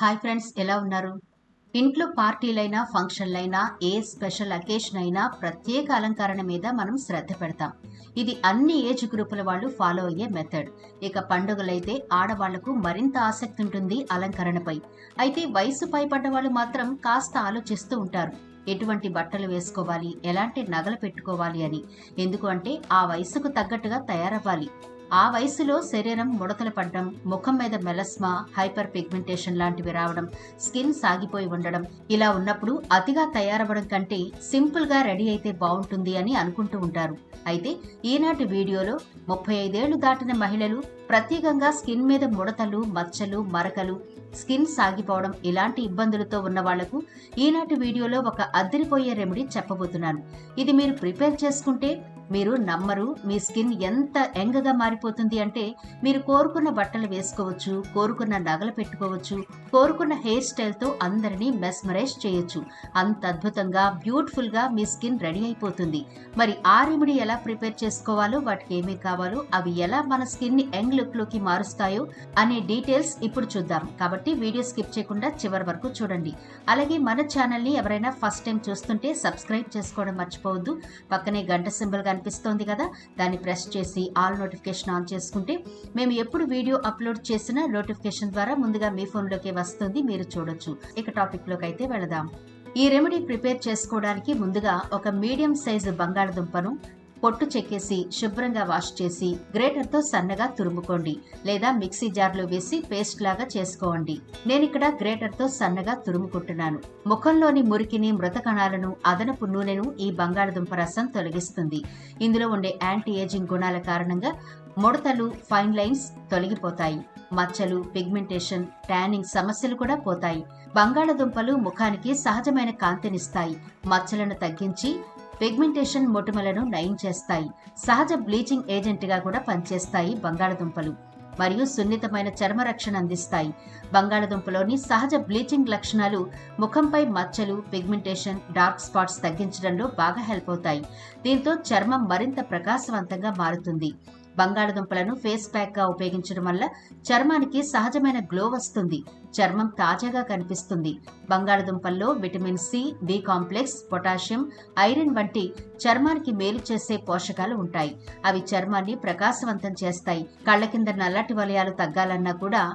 Hi friends ఎలా ఉన్నారు? ఇంట్లో పార్టీలైనా ఫంక్షన్లైనా ఏ స్పెషల్ అకేషన్ అయినా ప్రత్యేక అలంకరణ మీద మనం శ్రద్ధ పెడతాం. ఇది అన్ని ఏజ్ గ్రూపుల వాళ్ళు ఫాలో అయ్యే మెథడ్. ఇక పండుగలైతే ఆడవాళ్ళకు మరింత ఆసక్తి ఉంటుంది అలంకరణపై. అయితే వయసు పైపడ్డ వాళ్ళు మాత్రం కాస్త ఆలోచిస్తూ ఉంటారు. ఎటువంటి బట్టలు వేసుకోవాలి? ఎలాంటి నగలు పెట్టుకోవాలి అని. ఎందుకు అంటే ఆ వయసుకు తగ్గట్టుగా తయారవ్వాలి. ఆ వయసులో శరీరం ముడతలు పడ్డం ముఖం మీద మెలస్మా హైపర్ పిగ్మెంటేషన్ లాంటివి రావడం స్కిన్ సాగిపోయి ఉండడం ఇలా ఉన్నప్పుడు అతిగా తయారవ్వడం కంటే సింపుల్గా రెడీ అయితే బాగుంటుంది అని అనుకుంటూ ఉంటారు. అయితే ఈనాటి వీడియోలో ముప్పై ఐదేళ్ళు దాటిన మహిళలు ప్రత్యేకంగా స్కిన్ మీద ముడతలు మచ్చలు మరకలు స్కిన్ సాగిపోవడం ఇలాంటి ఇబ్బందులతో ఉన్న వాళ్ళకు ఈనాటి వీడియోలో ఒక అద్దరిపోయే రెమెడీ చెప్పబోతున్నాను. ఇది మీరు ప్రిపేర్ చేసుకుంటే మీరు నమ్మరు మీ స్కిన్ ఎంత యంగ్గా మారిపోతుంది అంటే మీరు కోరుకున్న బట్టలు వేసుకోవచ్చు కోరుకున్న నగలు పెట్టుకోవచ్చు కోరుకున్న హెయిర్ స్టైల్తో అందరినీ మెస్మరైజ్ చేయొచ్చు. అంత అద్భుతంగా బ్యూటిఫుల్గా మీ స్కిన్ రెడీ అయిపోతుంది. మరి ఆ రెమెడీ ఎలా ప్రిపేర్ చేసుకోవాలో వాటికి ఏమేమి కావాలో అవి ఎలా మన స్కిన్ని యంగ్ లుక్లోకి మారుస్తాయో అనే డీటెయిల్స్ ఇప్పుడు చూద్దాం. కాబట్టి వీడియో స్కిప్ చేయకుండా చివరి వరకు చూడండి. అలాగే మన ఛానల్ని ఎవరైనా ఫస్ట్ టైం చూస్తుంటే సబ్స్క్రైబ్ చేసుకోవడం మర్చిపోవద్దు. పక్కనే గంట సింబల్గా కనిపిస్తోంది కదా? దాన్ని ప్రెస్ చేసి ఆల్ నోటిఫికేషన్ ఆన్ చేసుకుంటే మేము ఎప్పుడు వీడియో అప్లోడ్ చేసినా నోటిఫికేషన్ ద్వారా ముందుగా మీ ఫోన్లోకి వస్తుంది మీరు చూడొచ్చు. ఇక టాపిక్లోకి అయితే వెళదాం. ఈ రెమెడీ ప్రిపేర్ చేసుకోవడానికి ముందుగా ఒక మీడియం సైజు బంగాళదుంపను పొట్టు చెక్కేసి శుభ్రంగా వాష్ చేసి గ్రేటర్తో సన్నగా తురుముకోండి లేదా మిక్సీ జార్లో వేసి పేస్ట్ లాగా చేసుకోండి. నేను ఇక్కడ గ్రేటర్తో సన్నగా తురుముకుంటున్నాను. ముఖంలోని మురికిని మృత కణాలను అదనపు నూనెను ఈ బంగాళదుంప రసం తొలగిస్తుంది. ఇందులో ఉండే యాంటీ ఏజింగ్ గుణాల కారణంగా ముడతలు ఫైన్ లైన్స్ తొలగిపోతాయి. మచ్చలు పిగ్మెంటేషన్ ట్యానింగ్ సమస్యలు కూడా పోతాయి. బంగాళదుంపలు ముఖానికి సహజమైన కాంతినిస్తాయి. మచ్చలను తగ్గించి పిగ్మెంటేషన్ మొటిమలను నయం చేస్తాయి. సహజ బ్లీచింగ్ ఏజెంట్గా కూడా పనిచేస్తాయి బంగాళదుంపలు. మరియు సున్నితమైన చర్మ రక్షణ అందిస్తాయి. బంగాళదుంపలోని సహజ బ్లీచింగ్ లక్షణాలు ముఖంపై మచ్చలు పిగ్మెంటేషన్ డార్క్ స్పాట్స్ తగ్గించడంలో బాగా హెల్ప్ అవుతాయి. దీంతో చర్మం మరింత ప్రకాశవంతంగా మారుతుంది. బంగాళదుంపలను ఫేస్ ప్యాక్గా ఉపయోగించడం వల్ల చర్మానికి సహజమైన గ్లో వస్తుంది. చర్మం తాజాగా కనిపిస్తుంది. బంగాళదుంపల్లో vitamin C B complex potassium iron వంటి చర్మానికి మేలు చేసే పోషకాలు ఉంటాయి. అవి చర్మాన్ని ప్రకాశవంతం చేస్తాయి. కళ్ళ కింద నల్లటి వలయాలు తగ్గాలన్నా కూడా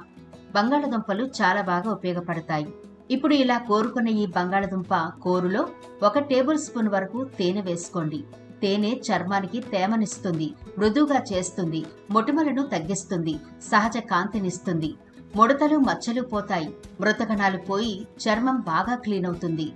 బంగాళదుంపలు చాలా బాగా ఉపయోగపడతాయి. ఇప్పుడు ఇలా కోరుకున్న ఈ బంగాళదుంప కోరులో ఒక టేబుల్ స్పూన్ వరకు తేనె వేసుకోండి. తేనె చర్మానికి తేమనిస్తుంది మృదువుగా చేస్తుంది మొటిమలను తగ్గిస్తుంది సహజ కాంతినిస్తుంది. ముడతలు మచ్చలు పోతాయి మృతకణాలు పోయి చర్మం బాగా క్లీన్ అవుతుంది.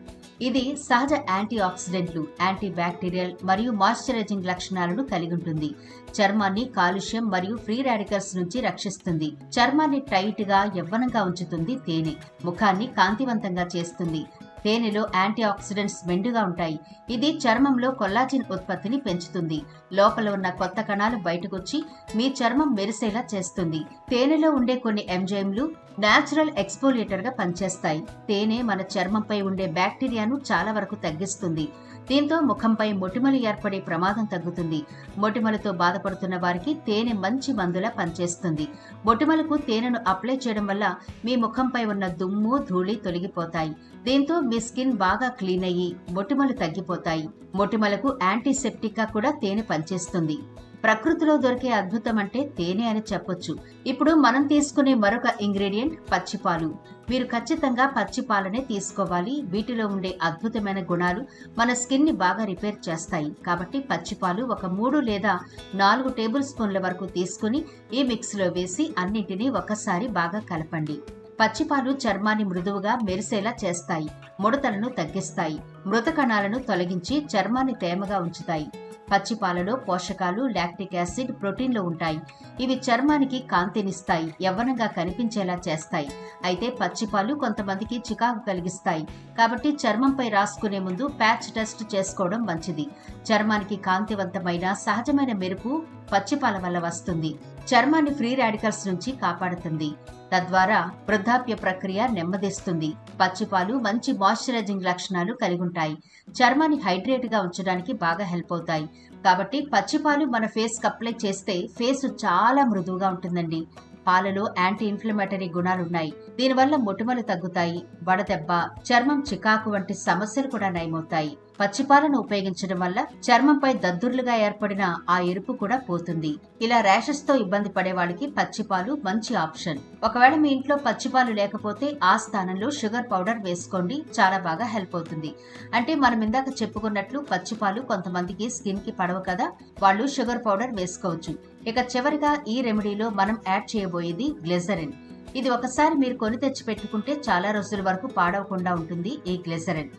ఇది సహజ యాంటీ ఆక్సిడెంట్లు యాంటీ బ్యాక్టీరియల్ మరియు మాయిశ్చరైజింగ్ లక్షణాలను కలిగి ఉంటుంది చర్మాన్ని కాలుష్యం మరియు ఫ్రీ రాడికల్స్ నుంచి రక్షిస్తుంది. చర్మాన్ని టైట్గా యవ్వనంగా ఉంచుతుంది తేనె. ముఖాన్ని కాంతివంతంగా చేస్తుంది. తేనెలో యాంటీ ఆక్సిడెంట్స్ మెండుగా ఉంటాయి. ఇది చర్మంలో కొల్లాజిన్ ఉత్పత్తిని పెంచుతుంది. లోపల ఉన్న కొత్త కణాలు బయటకొచ్చి మీ చర్మం మెరిసేలా చేస్తుంది. తేనెలో ఉండే కొన్ని ఎంజైమ్లు న్యాచురల్ ఎక్స్పోలియేటర్గా పనిచేస్తాయి. తేనె మన చర్మంపై ఉండే బ్యాక్టీరియాను చాలా వరకు తగ్గిస్తుంది. దీంతో ముఖంపై మొటిమలు ఏర్పడే ప్రమాదం తగ్గుతుంది. మొటిమలతో బాధపడుతున్న వారికి తేనె మంచి మందులా పనిచేస్తుంది. మొటిమలకు తేనెను అప్లై చేయడం వల్ల మీ ముఖంపై ఉన్న దుమ్ము ధూళి తొలగిపోతాయి. దీంతో మీ స్కిన్ బాగా క్లీన్ అయ్యి మొటిమలు తగ్గిపోతాయి. మొటిమలకు యాంటీసెప్టిక్గా కూడా తేనె పనిచేస్తుంది. ప్రకృతిలో దొరికే అద్భుతం అంటే తేనె అని చెప్పొచ్చు. ఇప్పుడు మనం తీసుకునే మరొక ఇంగ్రీడియంట్ పచ్చిపాలు. మీరు ఖచ్చితంగా పచ్చిపాలనే తీసుకోవాలి. వీటిలో ఉండే అద్భుతమైన గుణాలు మన స్కిన్ని బాగా రిపేర్ చేస్తాయి. కాబట్టి పచ్చిపాలు ఒక మూడు లేదా నాలుగు టేబుల్ స్పూన్ల వరకు తీసుకుని ఈ మిక్స్లో వేసి అన్నింటినీ ఒకసారి బాగా కలపండి. పచ్చిపాలు చర్మాన్ని మృదువుగా మెరిసేలా చేస్తాయి. ముడతలను తగ్గిస్తాయి. మృత కణాలను తొలగించి చర్మాన్ని తేమగా ఉంచుతాయి. పచ్చి పాలలో పోషకాలు లాక్టిక్ యాసిడ్ ప్రోటీన్లు ఉంటాయి. ఇవి చర్మానికి కాంతినిస్తాయి యవ్వనంగా కనిపించేలా చేస్తాయి. అయితే పచ్చిపాలు కొంతమందికి చికాకు కలిగిస్తాయి. కాబట్టి చర్మంపై రాసుకునే ముందు ప్యాచ్ టెస్ట్ చేసుకోవడం మంచిది. చర్మానికి కాంతివంతమైన సహజమైన మెరుపు పచ్చిపాల వల్ల వస్తుంది. చర్మాన్ని ఫ్రీ రాడికల్స్ నుంచి కాపాడుతుంది. తద్వారా వృద్ధాప్య ప్రక్రియ నెమ్మదిస్తుంది. పచ్చిపాలు మంచి మాయిశ్చరైజింగ్ లక్షణాలు కలిగి ఉంటాయి చర్మాన్ని హైడ్రేట్గా ఉంచడానికి బాగా హెల్ప్ అవుతాయి. కాబట్టి పచ్చిపాలు మన ఫేస్ అప్లై చేస్తే ఫేస్ చాలా మృదువుగా ఉంటుందండి. పాలలో యాంటీ ఇన్ఫ్లమేటరీ గుణాలున్నాయి. దీనివల్ల మొటిమలు తగ్గుతాయి వడదెబ్బ చర్మం చికాకు వంటి సమస్యలు కూడా నయమవుతాయి. పచ్చిపాలను ఉపయోగించడం వల్ల చర్మంపై దద్దుర్లుగా ఏర్పడిన ఆ ఎరుపు కూడా పోతుంది. ఇలా ర్యాషెస్తో ఇబ్బంది పడే వాళ్ళకి పచ్చిపాలు మంచి ఆప్షన్. ఒకవేళ మీ ఇంట్లో పచ్చిపాలు లేకపోతే ఆ స్థానంలో షుగర్ పౌడర్ వేసుకోండి చాలా బాగా హెల్ప్ అవుతుంది. అంటే మనం ఇందాక చెప్పుకున్నట్లు పచ్చిపాలు కొంతమందికి స్కిన్కి పడవు కదా వాళ్ళు షుగర్ పౌడర్ వేసుకోవచ్చు. ఇక చివరిగా ఈ రెమెడీలో మనం యాడ్ చేయబోయేది గ్లెజరిన్ ఇది ఒకసారి మీరు కొని తెచ్చి పెట్టుకుంటే చాలా రోజుల వరకు పాడవకుండా ఉంటుంది ఈ గ్లెజరిన్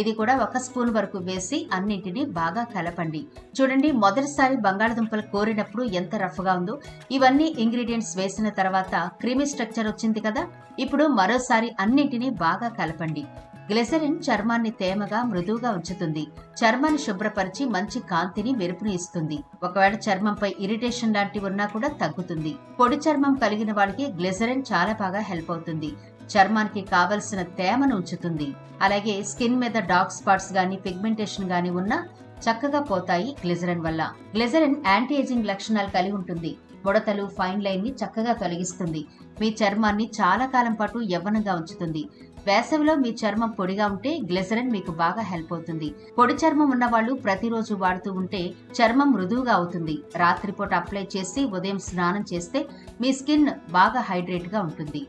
ఇది కూడా ఒక స్పూన్ వరకు వేసి అన్నింటినీ బాగా కలపండి. చూడండి మొదటిసారి బంగాళదుంపలు కోరినప్పుడు ఎంత రఫ్గా ఉందో. ఇవన్నీ ఇంగ్రీడియంట్స్ వేసిన తర్వాత క్రీమీ స్ట్రక్చర్ వచ్చింది కదా. ఇప్పుడు మరోసారి అన్నింటినీ బాగా కలపండి. గ్లెసరిన్ చర్మాన్ని తేమగా మృదువుగా ఉంచుతుంది. చర్మాన్ని శుభ్రపరిచి మంచి కాంతిని మెరుపుని ఇస్తుంది. ఒకవేళ చర్మంపై ఇరిటేషన్ లాంటివి ఉన్నా కూడా తగ్గుతుంది. పొడి చర్మం కలిగిన వాడికి గ్లెసరిన్ చాలా బాగా హెల్ప్ అవుతుంది. చర్మానికి కావలసిన తేమను ఉంచుతుంది. అలాగే స్కిన్ మీద డార్క్ స్పాట్స్ గాని పిగ్మెంటేషన్ గాని ఉన్నా చక్కగా పోతాయి గ్లిజరిన్ వల్ల. గ్లిజరిన్ యాంటీ ఏజింగ్ లక్షణాలు కలిగి ఉంటుంది. ముడతలు ఫైన్ లైన్ని చక్కగా తొలగిస్తుంది. మీ చర్మాన్ని చాలా కాలం పాటు యవ్వనంగా ఉంచుతుంది. వేసవిలో మీ చర్మం పొడిగా ఉంటే గ్లిజరిన్ మీకు బాగా హెల్ప్ అవుతుంది. పొడి చర్మం ఉన్న వాళ్ళు ప్రతిరోజు వాడుతూ ఉంటే చర్మం మృదువుగా అవుతుంది. రాత్రిపూట అప్లై చేసి ఉదయం స్నానం చేస్తే మీ స్కిన్ బాగా హైడ్రేట్గా ఉంటుంది.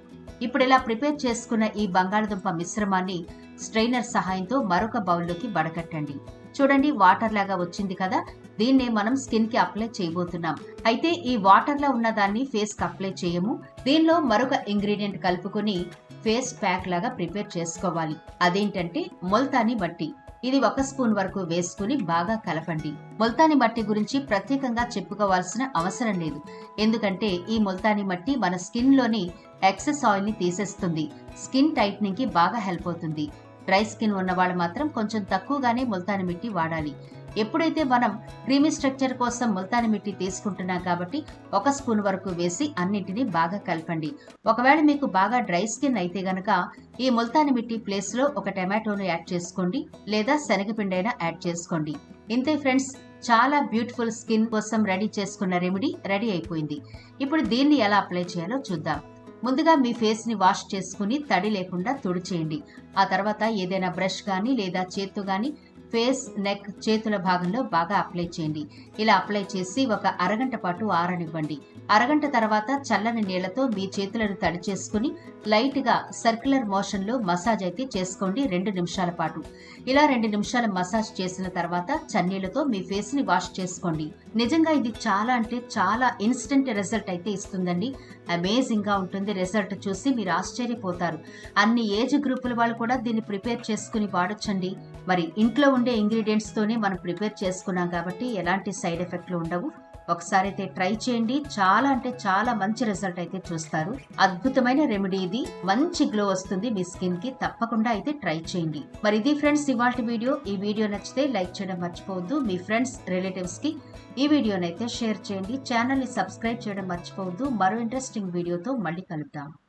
ఇప్పుడు ఇలా ప్రిపేర్ చేసుకున్న ఈ బంగాళదుంప మిశ్రమాన్ని స్ట్రైనర్ సహాయంతో మరొక బౌల్లోకి వడకట్టండి. చూడండి వాటర్ లాగా వచ్చింది కదా దీన్నే మనం స్కిన్కి అప్లై చేయబోతున్నాం. అయితే ఈ వాటర్లో ఉన్న దాన్ని ఫేస్కి అప్లై చేయము. దీనిలో మరొక ఇంగ్రీడియంట్ కలుపుకొని ఫేస్ ప్యాక్ లాగా ప్రిపేర్ చేసుకోవాలి. అదేంటంటే మొల్తాని బట్టి ఇది ఒక స్పూన్ వరకు వేసుకుని బాగా కలపండి. మొల్తాని మట్టి గురించి ప్రత్యేకంగా చెప్పుకోవాల్సిన అవసరం లేదు. ఎందుకంటే ఈ మొల్తాని మట్టి మన స్కిన్లోని ఎక్సెస్ ఆయిల్ని తీసేస్తుంది. స్కిన్ టైట్నింగ్కి బాగా హెల్ప్ అవుతుంది. డ్రై స్కిన్ ఉన్న వాళ్ళు మాత్రం కొంచెం తక్కువగానే ముల్తాని మిట్టి వాడాలి. ఎప్పుడైతే మనం క్రీమీ స్ట్రక్చర్ కోసం ముల్తాని మిట్టి తీసుకుంటున్నాం కాబట్టి ఒక స్పూన్ వరకు వేసి అన్నింటినీ బాగా కలపండి. ఒకవేళ మీకు బాగా డ్రై స్కిన్ అయితే గనక ఈ ముల్తాని మిట్టి ప్లేస్లో ఒక టమాటోను యాడ్ చేసుకోండి లేదా శనగపిండైనా యాడ్ చేసుకోండి. ఇంతే ఫ్రెండ్స్ చాలా బ్యూటిఫుల్ స్కిన్ కోసం రెడీ చేసుకున్న రెమెడీ రెడీ అయిపోయింది. ఇప్పుడు దీన్ని ఎలా అప్లై చేయాలో చూద్దాం. ముందుగా మీ ఫేస్ని వాష్ చేసుకుని తడి లేకుండా తుడిచేయండి. ఆ తర్వాత ఏదైనా బ్రష్ కానీ లేదా చేత్తో కానీ ఫేస్ నెక్ చేతుల భాగంలో బాగా అప్లై చేయండి. ఇలా అప్లై చేసి ఒక అరగంట పాటు ఆరనివ్వండి. అరగంట తర్వాత చల్లని నీళ్ళతో మీ చేతులను తడి చేసుకుని లైట్గా సర్క్యులర్ మోషన్లో మసాజ్ అయితే చేసుకోండి రెండు నిమిషాల పాటు. ఇలా రెండు నిమిషాలు మసాజ్ చేసిన తర్వాత చన్నీళ్ళతో మీ ఫేస్ని వాష్ చేసుకోండి. నిజంగా ఇది చాలా అంటే చాలా ఇన్స్టెంట్ రిజల్ట్ అయితే ఇస్తుందండి. అమేజింగ్గా ఉంటుంది రిజల్ట్ చూసి మీరు ఆశ్చర్యపోతారు. అన్ని ఏజ్ గ్రూపుల వాళ్ళు కూడా దీన్ని ప్రిపేర్ చేసుకుని వాడొచ్చండి. మరి ఇంట్లో ఉండే ఇంగ్రీడియంట్స్తోనే మనం ప్రిపేర్ చేసుకున్నాం కాబట్టి ఎలాంటి సైడ్ ఎఫెక్ట్లు ఉండవు. ఒకసారి అయితే ట్రై చేయండి. చాలా అంటే చాలా మంచి రిజల్ట్ అయితే చూస్తారు. అద్భుతమైన రెమెడీ ఇది. మంచి గ్లో వస్తుంది మీ స్కిన్కి. తప్పకుండా అయితే ట్రై చేయండి. మరి ఇది ఫ్రెండ్స్ ఇవాళ వీడియో. ఈ వీడియో నచ్చితే లైక్ చేయడం మర్చిపోవద్దు. మీ ఫ్రెండ్స్ రిలేటివ్స్కి ఈ వీడియోనైతే షేర్ చేయండి. ఛానల్ని సబ్స్క్రైబ్ చేయడం మర్చిపోవద్దు. మరో ఇంట్రెస్టింగ్ వీడియోతో మళ్ళీ కలుద్దాం.